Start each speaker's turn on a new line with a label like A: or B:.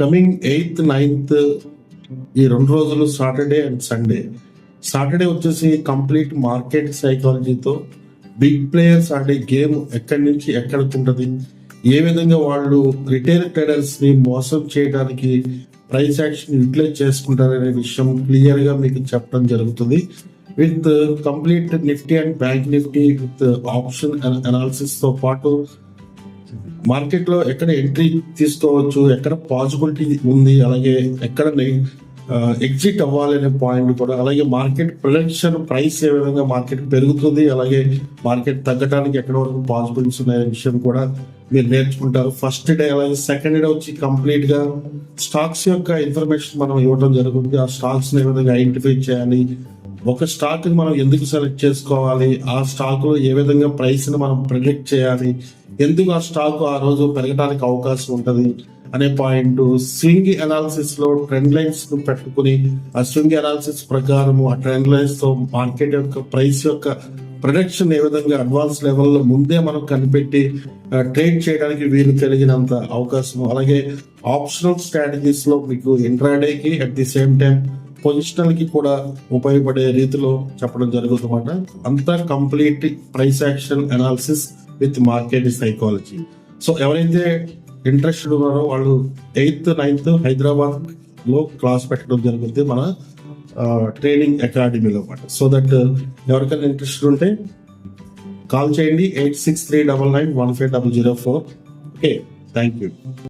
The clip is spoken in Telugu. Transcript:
A: కమింగ్ ఎయిత్ నైన్త్ ఈ రెండు రోజులు సాటర్డే అండ్ సండే సాటర్డే వచ్చేసి కంప్లీట్ మార్కెట్ సైకాలజీతో బిగ్ ప్లేయర్స్ ఆడే గేమ్ ఎక్కడి నుంచి ఎక్కడికి ఉంటుంది? ఏ విధంగా వాళ్ళు రిటైల్ ట్రేడర్స్ని మోసం చేయడానికి ప్రైస్ యాక్షన్ యూటిలైజ్ చేసుకుంటారనే విషయం క్లియర్గా మీకు చెప్పడం జరుగుతుంది. With complete Nifty and bank Nifty with option అనాలిసిస్తో పాటు మార్కెట్లో ఎక్కడ ఎంట్రీ తీసుకోవచ్చు ఎక్కడ పాసిబిలిటీ ఉంది అలాగే ఎక్కడ ఎగ్జిట్ అవ్వాలనే పాయింట్ కూడా అలాగే మార్కెట్ ప్రొడక్షన్ ప్రైస్ ఏ విధంగా మార్కెట్ పెరుగుతుంది అలాగే మార్కెట్ తగ్గడానికి ఎక్కడ వరకు పాసిబిలిటీస్ ఉన్నాయనే విషయం కూడా మీరు నేర్చుకుంటారు. ఫస్ట్ డే అలాగే సెకండ్ డే వచ్చి కంప్లీట్గా స్టాక్స్ యొక్క ఇన్ఫర్మేషన్ మనం ఇవ్వడం జరుగుతుంది. ఆ స్టాక్స్ ఏ విధంగా ఐడెంటిఫై చేయాలి ఒక స్టాక్ని మనం ఎందుకు సెలెక్ట్ చేసుకోవాలి? ఆ స్టాక్లో ఏ విధంగా ప్రైస్ని మనం ప్రిడిక్ట్ చేయాలి? ఎందుకు ఆ స్టాక్ ఆ రోజు పెరగడానికి అవకాశం ఉంటది? అనే పాయింట్ స్వింగ్ అనాలిసిస్లో ట్రెండ్ లైన్స్ను పెట్టుకుని ఆ స్వింగ్ అనాలిసిస్ ప్రకారము ఆ ట్రెండ్ లైన్స్తో మార్కెట్ యొక్క ప్రైస్ యొక్క ప్రొడక్షన్ ఏ విధంగా అడ్వాన్స్ లెవెల్లో ముందే మనం కనిపెట్టి ట్రేడ్ చేయడానికి వీలు కలిగినంత అవకాశం అలాగే ఆప్షనల్ స్ట్రాటజీస్లో మీకు ఇంట్రాడేకి అట్ ది సేమ్ టైం పొజిషనల్కి కూడా ఉపయోగపడే రీతిలో చెప్పడం జరుగుతుందన్నమాట. అంతా complete price action analysis with market psychology. So ఎవరైతే ఇంట్రెస్టెడ్ ఉన్నారో వాళ్ళు ఎయిత్ నైన్త్ హైదరాబాద్లో క్లాస్ పెట్టడం జరుగుతుంది మన ట్రైనింగ్ అకాడమీలో అన్నమాట. సో దట్ ఎవరికైనా ఇంట్రెస్ట్ ఉంటే కాల్ చేయండి eight six three double nine one five double zero four. Okay thank you